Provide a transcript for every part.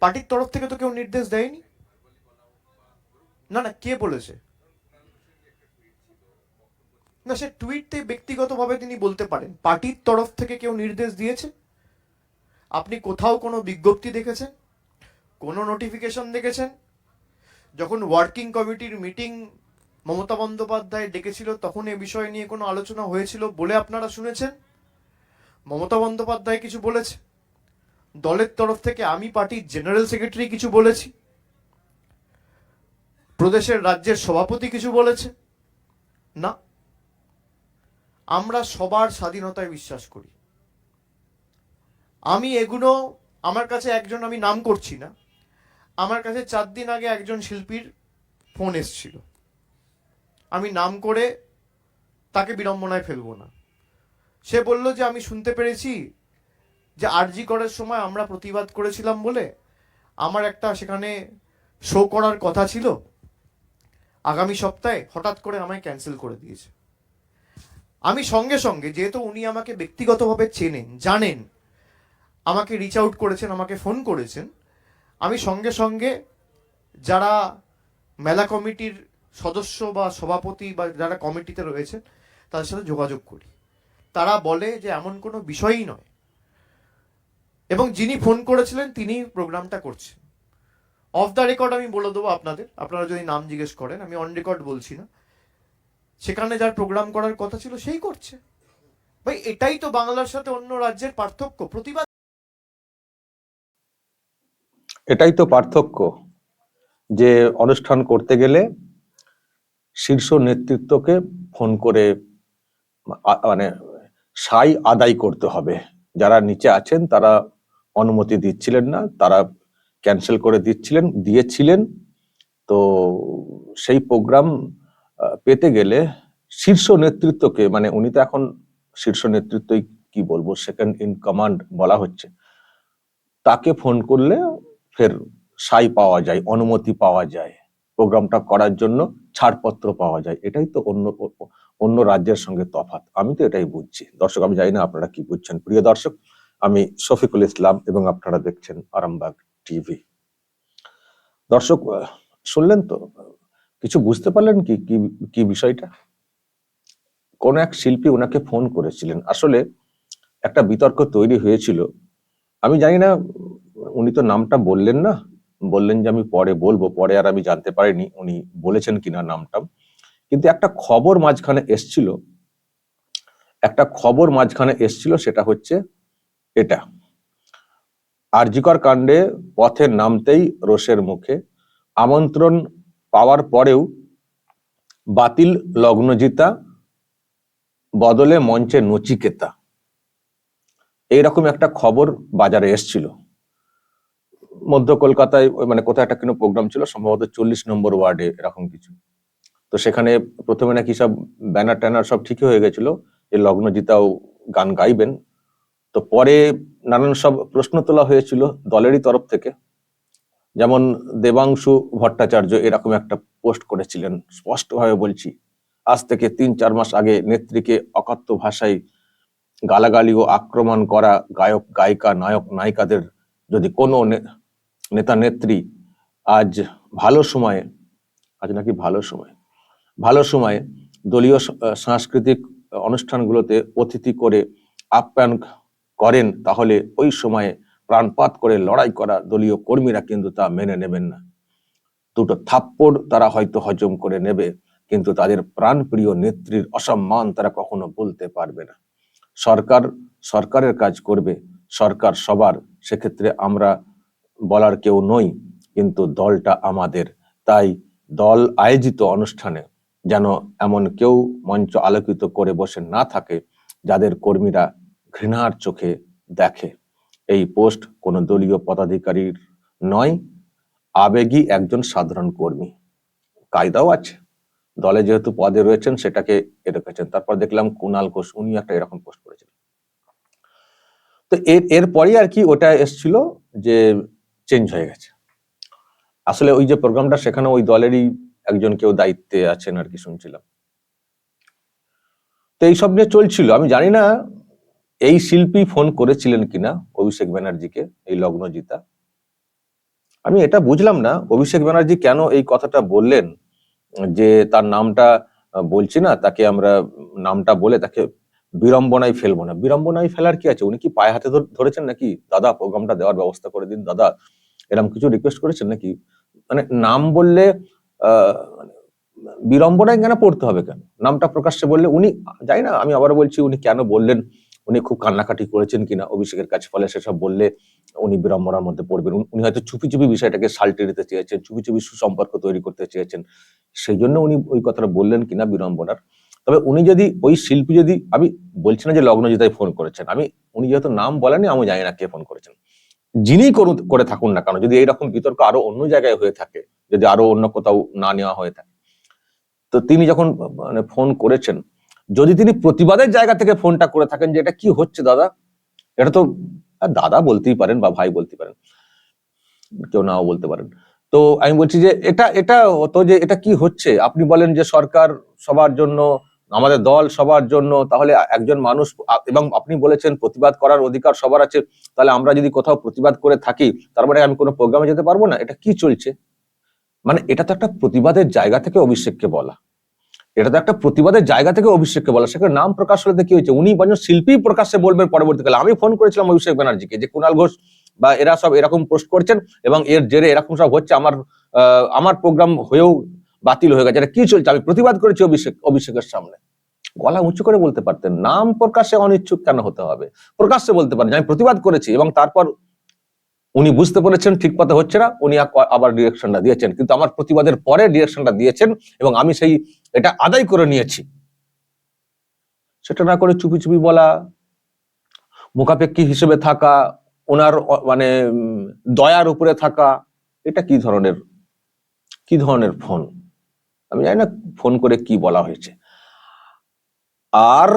পার্টির তরফ থেকে তো কেউ নির্দেশ দেয়নি? না না, কে বলেছে? না, সে টুইটে ব্যক্তিগতভাবে তিনি বলতে পারেন, পার্টির তরফ থেকে কেউ নির্দেশ দিয়েছে? আপনি কোথাও কোনো বিজ্ঞপ্তি দেখেছেন? কোনো নোটিফিকেশন দেখেছেন? যখন ওয়ার্কিং কমিটির মিটিং মমতা বন্দ্যোপাধ্যায় ডেকেছিল, তখন এ বিষয় নিয়ে কোনো আলোচনা হয়েছিল বলে আপনারা শুনেছেন? মমতা বন্দ্যোপাধ্যায় কিছু বলেছে? দলের তরফ থেকে আমি পার্টির জেনারেল সেক্রেটারি কিছু বলেছি, প্রদেশের রাজ্যের সভাপতি কিছু বলেছে। না, আমরা সবার স্বাধীনতায় বিশ্বাস করি। আমি এগুলো, আমার কাছে একজন আমি নাম করছি না, আমার কাছে চার দিন আগে একজন শিল্পীর ফোন এসছিল। আমি নাম করে তাকে বিড়ম্বনায় ফেলব না। সে বলল যে আমি শুনতে পেরেছি যে আরজি করার সময় আমরা প্রতিবাদ করেছিলাম বলে আমার একটা সেখানে শো করার কথা ছিল। আগামী সপ্তাহে হঠাৎ করে আমায় ক্যান্সেল করে দিয়েছে। আমি সঙ্গে সঙ্গে, যেহেতু উনি আমাকে ব্যক্তিগতভাবে চেনেন, জানেন, আমাকে রিচ আউট করেছেন, আমাকে ফোন করেছেন, আমি সঙ্গে সঙ্গে যারা মেলা কমিটির সদস্য বা সভাপতি বা যারা কমিটিতে রয়েছেন, তাদের সাথে যোগাযোগ করি। তারা বলে যে এমন কোনো বিষয়ই নয়। এবং যিনি ফোন করেছিলেন তিনি প্রোগ্রামটা করছেন। অফ দ্য রেকর্ড আমি বলে দেবো আপনাদের। আপনারা যদি নাম জিজ্ঞেস করেন, আমি অন রেকর্ড বলছি না। সেখানে যার প্রোগ্রাম করার কথা ছিল, সেই করছে। ভাই, এটাই তো বাংলার সাথে অন্য রাজ্যের পার্থক্য। প্রতিবাদ এটাই তো পার্থক্য যে অনুষ্ঠান করতে গেলে শীর্ষ নেতৃত্বকে ফোন করে মানে সাই আদায় করতে হবে। যারা নিচে আছেন, তারা অনুমতি দিচ্ছিলেন না, তারা ক্যান্সেল করে দিচ্ছিলেন, দিয়েছিলেন। তো সেই প্রোগ্রাম পেতে গেলে শীর্ষ নেতৃত্বকে মানে উনি তো এখন শীর্ষ নেতৃত্বই কি বলব সেকেন্ড ইন কমান্ড বলা হচ্ছে, তাকে ফোন করলে ফের সাই পাওয়া যায়, অনুমতি পাওয়া যায়, প্রোগ্রামটা করার জন্য ছাড়পত্র পাওয়া যায়। এটাই তো অন্য অন্য রাজ্যের সঙ্গে তফাৎ। আমি তো এটাই বুঝছি। দর্শক, আমি জানি না আপনারা কি বুঝছেন। প্রিয় দর্শক আমি শফিকুল ইসলাম এবং আপনারা দেখছেন আরামবাগ টিভি। দর্শক শুনলেন তো? কিছু বুঝতে পারলেন কি, কি- বিষয়টা? কোন এক শিল্পী ওনাকে ফোন করেছিলেন। আসলে একটা বিতর্ক তৈরি হয়েছিল। আমি জানি না, উনি তো নামটা বললেন না। বললেন যে আমি পরে বলব, পরে আর আমি জানতে পারিনি উনি বলেছেন কিনা নামটা। কিন্তু একটা খবর মাঝখানে এসছিল। একটা খবর মাঝখানে এসছিল, সেটা হচ্ছে এটা। আরজিকর কাণ্ডে পথে নামতেই রোষের মুখে। আমন্ত্রণ পাওয়ার পরেও বাতিল লগ্নজিতা, বদলে মঞ্চে নচিকেতা। এইরকম একটা খবর বাজারে এসছিল। মধ্য কলকাতায় মানে কোথায় একটা কোনো প্রোগ্রাম ছিল, সম্ভবত চল্লিশ নম্বর ওয়ার্ডে এরকম কিছু। তো সেখানে প্রথমে নাকি সব ব্যানার ট্যানার সব ঠিকই হয়ে গেছিল। যে লগ্নজিতাও গান গাইবেন তো পরে নানান সব প্রশ্ন তোলা হয়েছিল দলেরই তরফ থেকে। যেমন দেবাংশু ভট্টাচার্য এরকম একটা পোস্ট করেছিলেন, স্পষ্টভাবে বলছি, আজ থেকে তিন চার মাস আগে নেত্রীকে অকথ্য ভাষায় গালাগালি ও আক্রমণ করা গায়ক, গায়িকা, নায়ক, নায়িকাদের যদি কোনো নেতা নেত্রী আজ ভালো সময়ে, আজ নাকি ভালো সময়, ভালো সময়ে দলীয় সাংস্কৃতিক অনুষ্ঠানগুলোতে অতিথি করে আপ্যায়ন করেন, তাহলে ওই সময়ে প্রাণপাত করে লড়াই করা দলীয় কর্মীরা কিন্তু তা মেনে নেবেন না। দুটো থাপ্পড় তারা হয়তো হজম করে নেবে, কিন্তু তাদের প্রাণপ্রিয় নেত্রীর অসম্মান তারা কখনো বলতে পারবে না। সরকার সরকারের কাজ করবে, সরকার সবার, সেক্ষেত্রে আমরা বলার কেউ নই, কিন্তু দলটা আমাদের। তাই দল আয়োজিত অনুষ্ঠানে যেন এমন কেউ মঞ্চ আলোকিত করে বসে না থাকে, যাদের কর্মীরা ঘৃণার চোখে দেখে। এই পোস্ট কোনো দলীয় পদাধিকারীর নয়, আবেগী একজন সাধারণ কর্মী। কায়দাও আছে। দলে যেহেতু পদে রয়েছেন, সেটাকে এ রেখেছেন তারপর দেখলাম কুনাল ঘোষ উনি একটা এরকম পোস্ট করেছেন তো এর, এরপরই আর কি ওটা এসছিল যে চেঞ্জ হয়ে গেছে। আসলে ওই যে প্রোগ্রামটা, সেখানে ওই দলেরই একজন কেউ দায়িত্বে আছেন আর কি শুনছিলাম। তো এইসব নিয়ে চলছিল। আমি জানি না এই শিল্পী ফোন করেছিলেন কিনা অভিষেক ব্যানার্জিকে, এই লগ্নজিতা? আমি এটা বুঝলাম না, অভিষেক ব্যানার্জি কেন এই কথাটা বললেন? যে তার নামটা বলছি না, তাকে আমরা নামটা বলে তাকে বিড়ম্বনায় ফেলব না। বিড়ম্বনায় ফেলার কি আছে? উনি কি পায়ে হাতে ধর- ধরেছেন নাকি? দাদা, প্রোগ্রামটা দেওয়ার ব্যবস্থা করে দিন, দাদা। এরকম কিছু রিকোয়েস্ট করেছেন নাকি? মানে নাম বললে, আহ মানে বিড়ম্বনায় কেন পড়তে হবে কেন? নামটা প্রকাশ্যে বললে উনি, যাই না, আমি আবার বলছি, উনি কেন বললেন? উনি খুব কান্নাকাটি করেছেন কিনা অভিষেকের কাছে, ফলে সেসব বললে উনি বিড়ম্বনার মধ্যে পড়বেন। উনি- হয়তো চুপি চুপি বিষয়টাকে সাল্টে দিতে চেয়েছেন, চুপি চুপি সুসম্পর্ক তৈরি করতে চেয়েছেন। সেই জন্য উনি ওই কথাটা বললেন কিনা বিড়ম্বনার। তবে উনি যদি, ওই শিল্পী যদি, আমি বলছি না যে লগ্নজিতায় ফোন করেছেন, আমি, উনি যেহেতু নাম বলেনি আমি জানি না কে ফোন করেছেন। যিনি করে থাকুন না কেন, যদি এইরকম বিতর্ক আরও অন্য জায়গায় হয়ে থাকে, যদি আরও অন্য কোথাও না নেওয়া হয়ে থাকে। তো তিনি যখন মানে ফোন করেছেন যদি তিনি প্রতিবাদের জায়গা থেকে ফোনটা করে থাকেন যে এটা কি হচ্ছে, দাদা? এটা তো দাদা বলতেই পারেন বা ভাই বলতে পারেন। কেউ নাও বলতে পারেন। তো আমি বলছি যে এটা এটা তো যে এটা কি হচ্ছে? আপনি বলেন যে সরকার সবার জন্য, আমাদের দল সবার জন্য, তাহলে একজন মানুষ এবং আপনি বলেছেন প্রতিবাদ করার অধিকার সবার আছে, তাহলে আমরা যদি কোথাও প্রতিবাদ করে থাকি, তার মানে আমি কোনো প্রোগ্রামে যেতে পারব না? এটা কি চলছে? মানে এটা তো একটা প্রতিবাদের জায়গা থেকে অভিষেককে বলা। এটা তো একটা প্রতিবাদের জায়গা থেকে অভিষেককে বলা, সেখানে নাম প্রকাশ হলে কি হয়েছে? উনি বরঞ্চ শিল্পী প্রকাশ্যে বলবেন পরবর্তীকালে। আমি ফোন করেছিলাম অভিষেক ব্যানার্জিকে যে কুণাল ঘোষ বা এরা সব এরকম পোস্ট করছেন এবং এর জেরে এরকম সব হচ্ছে, আমার আমার প্রোগ্রাম হয়েও বাতিল হয়ে গেছে। এটা কি চলছে? আমি প্রতিবাদ করেছি অভিষেক, অভিষেকের সামনে। গলা উঁচু করে বলতে পারতেন, নাম প্রকাশে অনিচ্ছুক কেন হতে হবে? প্রকাশ্যে বলতে পারেন আমি প্রতিবাদ করেছি এবং তারপর উনি বুঝতে পেরেছেন ঠিক পথে হচ্ছে না, উনি আবার ডিরেকশনটা দিয়েছেন। কিন্তু আমার প্রতিবাদের পরে ডিরেকশনটা দিয়েছেন এবং আমি সেই এটা আদায় করে নিয়েছি। সেটা না করে চুপি চুপি বলা, মুখাপেক্ষী হিসেবে থাকা, ওনার মানে দয়ার উপরে থাকা, এটা কি ধরনের কি ধরনের ফোন? আমি জানি না ফোন করে কি বলা হয়েছে। আর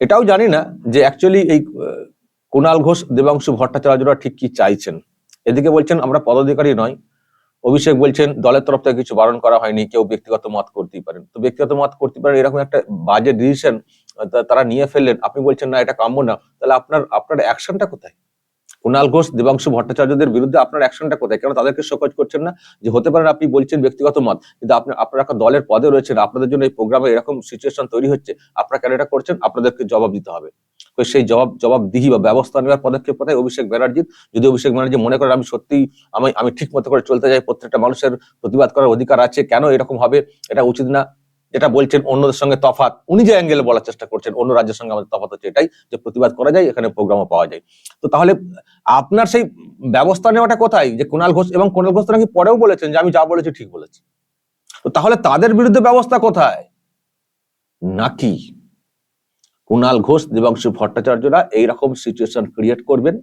এটাও জানি না যে অ্যাকচুয়ালি এই কুণাল ঘোষ, দেবাংশু ভট্টাচার্যরা ঠিক কি চাইছেন। এদিকে বলছেন, আমরা পদাধিকারী নয় অভিষেক বলছেন, দলের তরফ থেকে কিছু বারণ করা হয়নি, কেউ ব্যক্তিগত মত করতেই পারেন। তো ব্যক্তিগত মত করতে পারেন, এরকম একটা বাজে ডিসিশন তারা নিয়ে ফেললেন। আপনি বলছেন, না, এটা কাম্য না। তাহলে আপনার আপনার অ্যাকশনটা কোথায়? কুণাল ঘোষ, দেবাংশু ভট্টাচার্যদের বিরুদ্ধে আপনার অ্যাকশনটা কোথায়? কেন তাদেরকে শোকজ করছেন না যে হতে পারেন আপনি বলছেন ব্যক্তিগত মত, কিন্তু আপনি, আপনারা একটা দলের পদে রয়েছেন, আপনাদের জন্য এই প্রোগ্রামে এরকম সিচুয়েশন তৈরি হচ্ছে। আপনারা কেন এটা করছেন? আপনাদেরকে জবাব দিতে হবে। সেই জবাব, জবাবদিহি বা ব্যবস্থা নেওয়ার পদক্ষেপ কোথায়? অভিষেক ব্যানার্জির। যদি অভিষেক ব্যানার্জি মনে করেন আমি সত্যি, আমি আমি ঠিক মতো করে চলতে যাই প্রত্যেকটা মানুষের প্রতিবাদ করার অধিকার আছে, কেন এরকম হবে? এটা উচিত না। যেটা বলছেন অন্যদের সঙ্গে তফাৎ, উনি যে অ্যাঙ্গেলে বলার চেষ্টা করছেন, অন্য রাজ্যের সঙ্গে আমাদের তফাৎ হচ্ছে এটাই যে প্রতিবাদ করা যায়, এখানে প্রোগ্রামও পাওয়া যায়। তো তাহলে আপনার সেই ব্যবস্থা নেওয়াটা কোথায়? যে কুণাল ঘোষ এবং কুণাল ঘোষ নাকি পরেও বলেছেন যে আমি যা বলেছি ঠিক বলেছি। তো তাহলে তাদের বিরুদ্ধে ব্যবস্থা কোথায়? নাকি কুণাল ঘোষ, দেবাংশু ভট্টাচার্যরা এইরকম সিচুয়েশন ক্রিয়েট করবেন।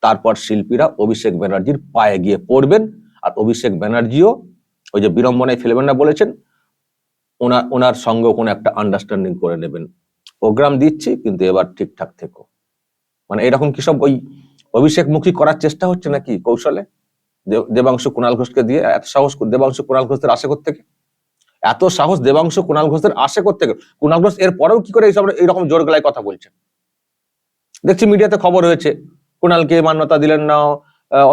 তারপর শিল্পীরা অভিষেক ব্যানার্জির পায়ে গিয়ে পড়বেন। আর অভিষেক ব্যানার্জিও ওই যে বিড়ম্বনায় ফেলবেন না বলেছেন ওনার ওনার সঙ্গে কোনো একটা আন্ডারস্ট্যান্ডিং করে নেবেন। প্রোগ্রাম দিচ্ছি, কিন্তু এবার ঠিকঠাক থেকো। মানে এরকম কি সব ওই অভিষেক মুখী করার চেষ্টা হচ্ছে নাকি কৌশলে? দেব- দেবাংশু কুণাল ঘোষকে দিয়ে, এত সাহস, দেবাংশু কুণাল ঘোষদের আশে করতে এত সাহস দেবাংশ কুণাল ঘোষের আশে করতে কুণাল ঘোষ এর পরেও কি করে এইসব এইরকম জোর গলায় কথা বলছেন? দেখছি মিডিয়াতে খবর হয়েছে, কুণালকে মান্যতা দিলেন না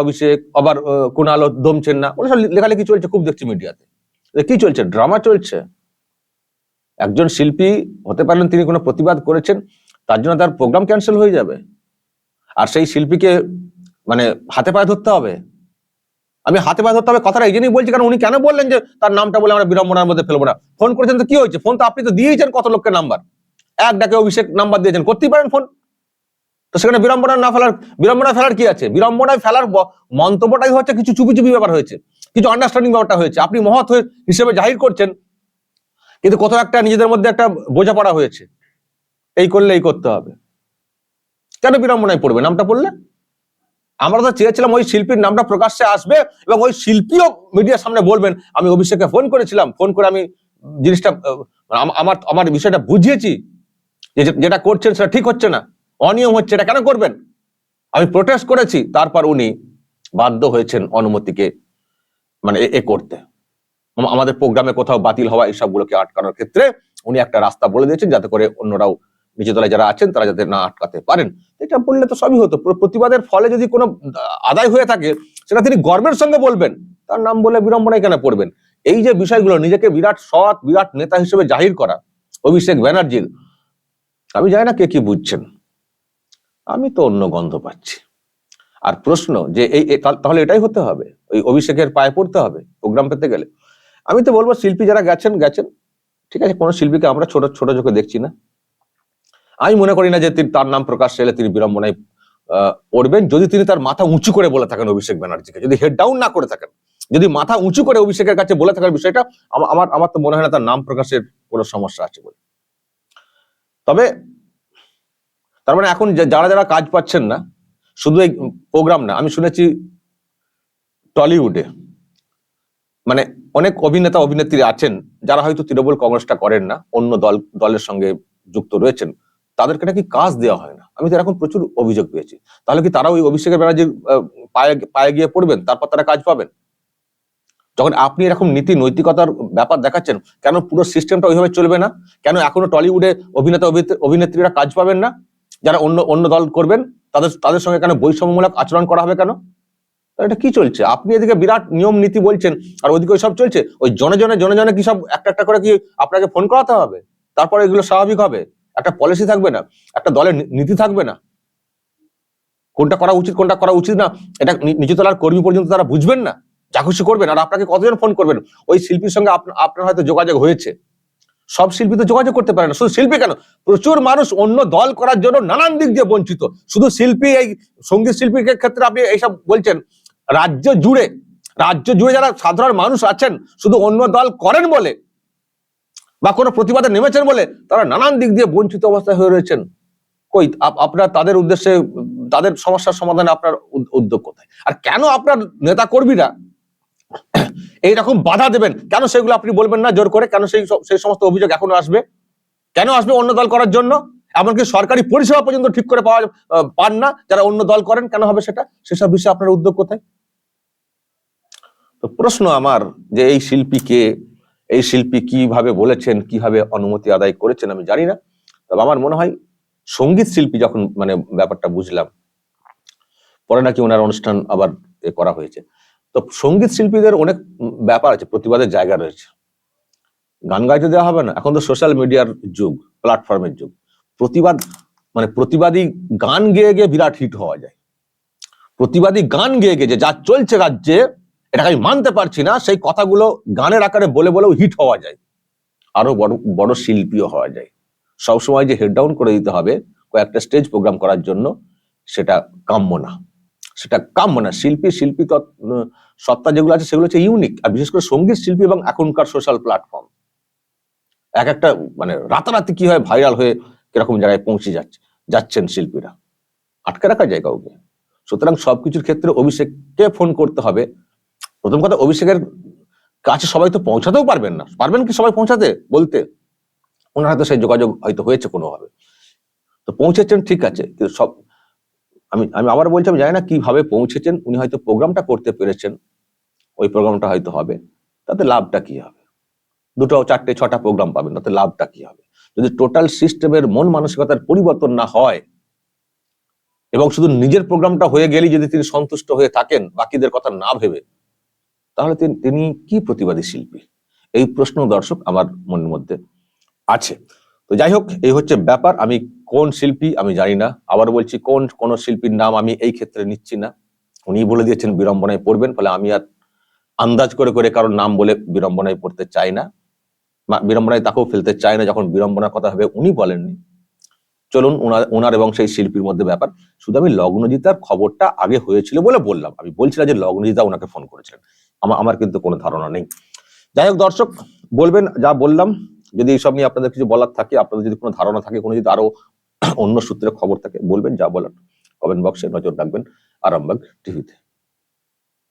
অভিষেক, আবার কুণালও দমছেন না। ওরা সব লেখালেখি চলছে, খুব দেখছি মিডিয়াতে। কি চলছে? ড্রামা চলছে। একজন শিল্পী হতে পারেন তিনি কোনো প্রতিবাদ করেছেন, তার জন্য তার প্রোগ্রাম ক্যান্সেল হয়ে যাবে। আর সেই শিল্পীকে মানে হাতে পায়ে ধরতে হবে? আমি হাতে পায়ে ধরতে হবে, কথাটা এই জন্যই বলছি, কারণ উনি কেন বললেন যে তার নামটা বলে আমরা বিড়ম্বনার মধ্যে ফেলব না? ফোন করেছেন তো কি হয়েছে? ফোন তো আপনি তো দিয়েছেন কত লোকের নাম্বার। এক ডাকে অভিষেক নাম্বার দিয়েছেন, করতেই পারেন ফোন। তো সেখানে বিড়ম্বনা না ফেলার, বিড়ম্বনা ফেলার কি আছে? বিড়ম্বনায় ফেলার মন্তব্যটাই হচ্ছে কিছু চুপি চুপি ব্যাপার হয়েছে, কিছু আন্ডারস্ট্যান্ডিং ব্যাপারটা হয়েছে। আপনি মহৎ হিসেবে জাহির করছেন, কিন্তু কোথাও একটা নিজেদের মধ্যে একটা বোঝাপড়া হয়েছে। এই করলে এই করতে হবে। কেন বিড়ম্বনায় পড়বে? নামটা পড়লে? আমরা তো চেয়েছিলাম ওই শিল্পীর নামটা প্রকাশ্যে আসবে এবং ওই শিল্পীও মিডিয়ার সামনে বলবেন, আমি অভিষেককে ফোন করেছিলাম ফোন করে আমি জিনিসটা আমার আমার বিষয়টা বুঝিয়েছি যে যেটা করছেন সেটা ঠিক হচ্ছে না, অনিয়ম হচ্ছে, এটা কেন করবেন? আমি প্রোটেস্ট করেছি, তারপর উনি বাধ্য হয়েছেন অনুমতিকে মানে এ করতে। আমাদের প্রোগ্রামে কোথাও বাতিল হওয়া এইসবগুলোকে আটকানোর ক্ষেত্রে উনি একটা রাস্তা বলে দিয়েছেন যাতে করে অন্যরাও নিচু তলায় যারা আছেন, তারা যাতে না আটকাতে পারেন। এটা বললে তো সবই হতো। প্রতিবাদের ফলে যদি কোনো আদায় হয়ে থাকে, সেটা তিনি গর্বের সঙ্গে বলবেন। তার নাম বলে বিড়ম্বনায় কেন পড়বেন? এই যে বিষয়গুলো, নিজেকে বিরাট সৎ, বিরাট নেতা হিসেবে জাহির করা, অভিষেক ব্যানার্জির, আমি জানি না কে কি বুঝছেন। আমি তো অন্য গন্ধ পাচ্ছি। আর প্রশ্ন যে এই তাহলে এটাই হতে হবে? ওই অভিষেকের পায়ে পড়তে হবে প্রোগ্রাম পেতে গেলে? আমি তো বলব শিল্পী যারা গেছেন গেছেন। ঠিক আছে, কোনো শিল্পীকে আমরা ছোট ছোট চোখে দেখছি না। আমি মনে করি না যে তিনি তার নাম প্রকাশ এলে তিনি বিড়ম্বনায় পড়বেন। যদি তিনি তার মাথা উঁচু করে বলে থাকেন অভিষেক ব্যানার্জিকে, যদি হেড ডাউন না করে থাকেন, যদি মাথা উঁচু করে অভিষেকের কাছে বলে থাকার বিষয়টা আমার আমার তো মনে হয় না তার নাম প্রকাশের কোনো সমস্যা আছে বলে। তবে, তার মানে এখন যারা যারা কাজ পাচ্ছেন না, শুধু এই প্রোগ্রাম না, আমি শুনেছি টলিউডে মানে অনেক অভিনেতা, অভিনেত্রী আছেন, যারা হয়তো তৃণমূল কংগ্রেসটা করেন না, অন্য দল দলের সঙ্গে যুক্ত রয়েছেন। তাদেরকে নাকি কাজ দেওয়া হয় না। আমি তো এরকম প্রচুর অভিযোগ পেয়েছি। তাহলে কি তারা ওই অভিষেকের ব্যানার্জির পায়ে পায়ে গিয়ে পড়বেন, তারপর তারা কাজ পাবেন? যখন আপনি এরকম নীতি নৈতিকতার ব্যাপার দেখাচ্ছেন, কেন পুরো সিস্টেমটা ওইভাবে চলবে না? কেন এখনও টলিউডে অভিনেতা, অভিনেত্রী- অভিনেত্রীরা কাজ পাবেন না? যারা অন্য অন্য দল করবেন, তাদের তাদের সঙ্গে কেন বৈষম্যমূলক আচরণ করা হবে কেন? এটা কি চলছে? আপনি এদিকে বিরাট নিয়ম নীতি বলছেন, আর ওইদিকে ওই সব চলছে, ওই জনে জনে জনে জনে কি সব একটা একটা করে কি আপনাকে ফোন করাতে হবে? তারপরে এগুলো স্বাভাবিক হবে? একটা পলিসি থাকবে না, একটা দলের নীতি থাকবে না। কোনটা করা উচিত, কোনটা করা উচিত না, এটা নিচুতলার কর্মী পর্যন্ত তারা বুঝবেন না, যা খুশি করবেন, আর আপনাকে কতজন ফোন করবেন? ওই শিল্পীর সঙ্গে আপনার হয়তো যোগাযোগ হয়েছে। সব শিল্পী তো যোগাযোগ করতে পারে না, শুধু শিল্পী কেন? প্রচুর মানুষ অন্য দল করার জন্য নানান দিক দিয়ে বঞ্চিত। শুধু শিল্পী এই, সংগীত শিল্পীর ক্ষেত্রে আপনি এইসব বলছেন, রাজ্য জুড়ে রাজ্য জুড়ে যারা সাধারণ মানুষ আছেন, শুধু অন্য দল করেন বলে বা কোনো প্রতিবাদে নেমেছেন বলে তারা নানান দিক দিয়ে বঞ্চিত অবস্থায় হয়ে রয়েছেন। কই, আপ- আপনার তাদের উদ্দেশ্যে, তাদের সমস্যার সমাধানে আপনার উদ্যোগ কোথায়? আর কেন আপনার নেতা কর্মীরা এইরকম বাধা দেবেন? কেন সেগুলো আপনি বলবেন না জোর করে? কেন সেই সেই সমস্ত অভিযোগ এখনও আসবে? কেন আসবে অন্য দল করার জন্য? এমনকি সরকারি পরিষেবা পর্যন্ত ঠিক করে পাওয়া পান না যারা অন্য দল করেন, কেন হবে সেটা? সেসব বিষয়ে আপনার উদ্যোগ কোথায়? তো প্রশ্ন আমার যে এই শিল্পীকে এই শিল্পী কীভাবে বলেছেন, কীভাবে অনুমতি আদায় করেছেন আমি জানি না। তবে আমার মনে হয় সংগীত শিল্পী যখন মানে ব্যাপারটা বুঝলাম, পরে নাকি ওনার অনুষ্ঠান আবার করা হয়েছে। তো সংগীত শিল্পীদের অনেক ব্যাপার আছে, প্রতিবাদের জায়গা রয়েছে। গান গাইতে দেওয়া হবে না। এখন তো সোশ্যাল মিডিয়ার যুগ, প্ল্যাটফর্মের যুগ। প্রতিবাদ মানে প্রতিবাদী গান গেয়ে গিয়ে বিরাট হিট হওয়া যায়। প্রতিবাদী গান গেয়ে যে যা চলছে রাজ্যে এটাকে আমি মানতে পারছি না, সেই কথাগুলো গানের আকারে বলে বলেও হিট হওয়া যায়। আরও বড় বড় শিল্পীও হওয়া যায়। সবসময় যে হেড ডাউন করে দিতে হবে কয়েকটা স্টেজ প্রোগ্রাম করার জন্য, সেটা কাম্য না। সেটা কাম্য না। শিল্পী শিল্পী সত্তা যেগুলো আছে, সেগুলো হচ্ছে ইউনিক আর বিশেষ করে সংগীত শিল্পী এবং এখনকার সোশ্যাল প্ল্যাটফর্ম এক একটা মানে রাতারাতি কি হয় ভাইরাল হয়ে কীরকম জায়গায় পৌঁছে যাচ্ছে, যাচ্ছেন শিল্পীরা। আটকে রাখা যায় কাউকে। সুতরাং সবকিছুর ক্ষেত্রে অভিষেককে ফোন করতে হবে। প্রথম কথা, অভিষেকের কাছে সবাই তো পৌঁছাতেও পারবেন না। পারবেন কি সবাই পৌঁছাতে? বলতে। ওনার হয়তো সেই যোগাযোগ হয়তো হয়েছে কোনোভাবে। তো পৌঁছেছেন ঠিক আছে, কিন্তু সব, আমি আমি আবার বলছি, আমি জানি না কীভাবে পৌঁছেছেন। উনি হয়তো প্রোগ্রামটা করতে পেরেছেন। ওই প্রোগ্রামটা হয়তো হবে। তাতে লাভটা কি হবে? দুটো, চারটে, ছটা প্রোগ্রাম পাবেন, তাতে লাভটা কি হবে? যদি টোটাল সিস্টেমের মন মানসিকতার পরিবর্তন না হয়, এবং শুধু নিজের প্রোগ্রামটা হয়ে গেলেই যদি তিনি সন্তুষ্ট হয়ে থাকেন, বাকিদের কথা না ভেবে তাহলে তিনি- কি প্রতিবাদী শিল্পী? এই প্রশ্ন দর্শক আমার মনের মধ্যে আছে। তো যাই হোক, এই হচ্ছে ব্যাপার। আমি কোন শিল্পী আমি জানি না। আবার বলছি, কোন কোন শিল্পীর নাম আমি এই ক্ষেত্রে নিচ্ছি না। উনি বলে দিয়েছেন, বিড়ম্বনায় পড়বেন। ফলে আমি আর আন্দাজ করে করে কারোর নাম বলে বিড়ম্বনায় পড়তে চাই না। বিড়ম্বনায় তাকেও ফেলতে চাই না। যখন বিড়ম্বনার কথা হবে, উনি বলেননি। চলুন ওনার ওনার এবং সেই শিল্পীর মধ্যে ব্যাপার। শুধু আমি লগ্নজিতার খবরটা আগে হয়েছিল বলে বললাম। আমি বলছিলাম যে লগ্নজিতা ওনাকে ফোন করেছিলেন। আমার আমার কিন্তু কোনো ধারণা নেই। যাই হোক দর্শক, বলবেন যা বললাম, যদি এইসব নিয়ে আপনাদের কিছু বলার থাকে, আপনাদের যদি কোনো ধারণা থাকে, কোনো যদি আরও অন্য সূত্রে খবর থাকে, বলবেন যা বলার। কমেন্ট বক্সে নজর রাখবেন, আরামবাগ টিভিতে।